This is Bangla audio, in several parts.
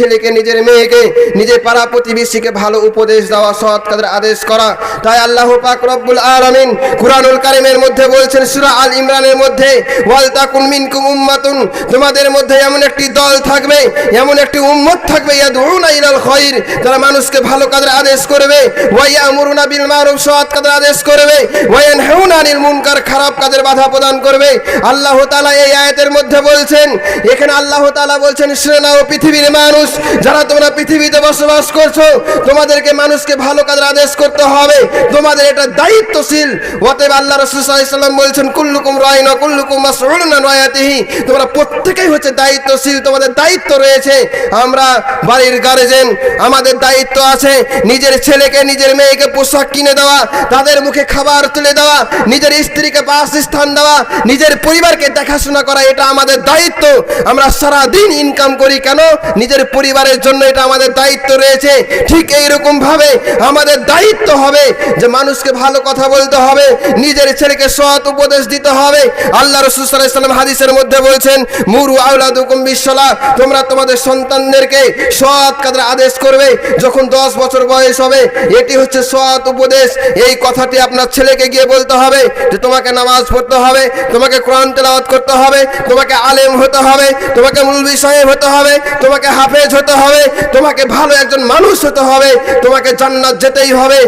ছেলেকে, নিজের মেয়েকে, নিজের পাড়া প্রতিবেশীকে ভালো উপদেশ দেওয়া, সৎ কাজের আদেশ করা। তাই আল্লাহ পাক রব্বুল আলামিন কুরআনুল কারিমের মধ্যে বলছেন, সূরা আল ইমরানের মধ্যে, ওয়াল মিনকুম উম্মাতুন, তোমাদের মধ্যে এমন একটি দল থাকবে, এমন একটি উম্মত থাকবে, ইয়াদউনা ইলাল খায়র যারা মানুষকে ভালো কাজের আদেশ করবে ওয়া ইয়ামুরুনা বিল মারুফ, সৎ কাজের আদেশ করবে ওয়া ইয়ানহাউনা আনিল মুনকার, খারাপ কাজের বাধা প্রদান করবে। আল্লাহ তাআলা এই আয়াতের মধ্যে বলছেন, এখানে আল্লাহ তাআলা বলছেন, শুনে নাও, পৃথিবীর মানুষ যারা তোমরা পৃথিবীতে বসবাস করছ, তোমাদেরকে মানুষকে ভালো কাজের আদেশ করতে হবে। তোমাদের এটা দায়িত্বশীল। অতএব আল্লাহ রসুল সাল্লাম বলছেন, কুল্লুকুম রাইন কুল্লুকুম মাসউলুন আন রায়াতিহি। তোমরা প্রত্যেকেই হচ্ছে দায়িত্বশীল, তোমাদের দায়িত্ব রয়েছে। আমরা বাড়ির গার্জেন, আমাদের দায়িত্ব আছে নিজের ছেলেকে, নিজের মেয়েকে পোশাক কিনে দেওয়া, তাদের মুখে খাবার তুলে দেওয়া, নিজের স্ত্রীকে বাসস্থান দেওয়া, নিজের পরিবারকে দেখাশোনা করা, এটা আমাদের দায়িত্ব। আমরা সারা দিন ইনকাম করি কেন? নিজের পরিবারের জন্য এটা আমাদের দায়িত্ব রয়েছে। ঠিক এইরকম ভাবে আমাদের দায়িত্ব হবে যে মানুষকে ভালো কথা বলতে হবে, নিজের ছেলেকে সৎ উপদেশ দিতে হবে। আল্লাহ রসুল সাল্লাম হাদিসের মধ্যে বলছেন, মুরু আউলাদুকুম বিশ্বলা তোমরা তোমাদের সন্তানদেরকে সৎ কাজের আদেশ করবে যখন দশ বছর বয়স হবে। এটি হচ্ছে সৎ উপদেশ। এই কথাটি আপনার ছেলেকে গিয়ে বলতে হবে যে তোমাকে নামাজ পড়তে হবে, তোমাকে কোরআন তেলাওয়াত করতে হবে, তোমাকে আলেম হতে হবে, তোমাকে মুলবি সাহেব হতে হবে, তোমাকে হাফেজ হতে হবে, তোমাকে ভালো একজন মানুষ হতে হবে, তোমাকে জান্নাত যেতেই হবে।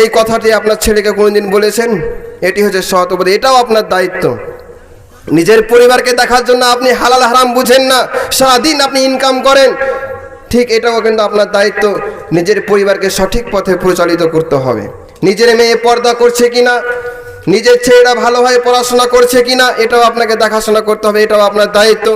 এই কথাটি আপনার ছেলেকে কোনোদিন বলেছেন? এটি হচ্ছে সৎ এটাও আপনার দায়িত্ব। নিজের পরিবারকে দেখার জন্য আপনি হালাল হারাম বুঝেন না, সারাদিন আপনি ইনকাম করেন। ঠিক এটাও কিন্তু আপনার দায়িত্ব, নিজের পরিবারকে সঠিক পথে পরিচালিত করতে হবে। নিজের মেয়ে পর্দা করছে কিনা, নিজের ছেলেরা ভালোভাবে পড়াশোনা করছে কিনা, এটাও আপনাকে দেখাশোনা করতে হবে, এটাও আপনার দায়িত্ব।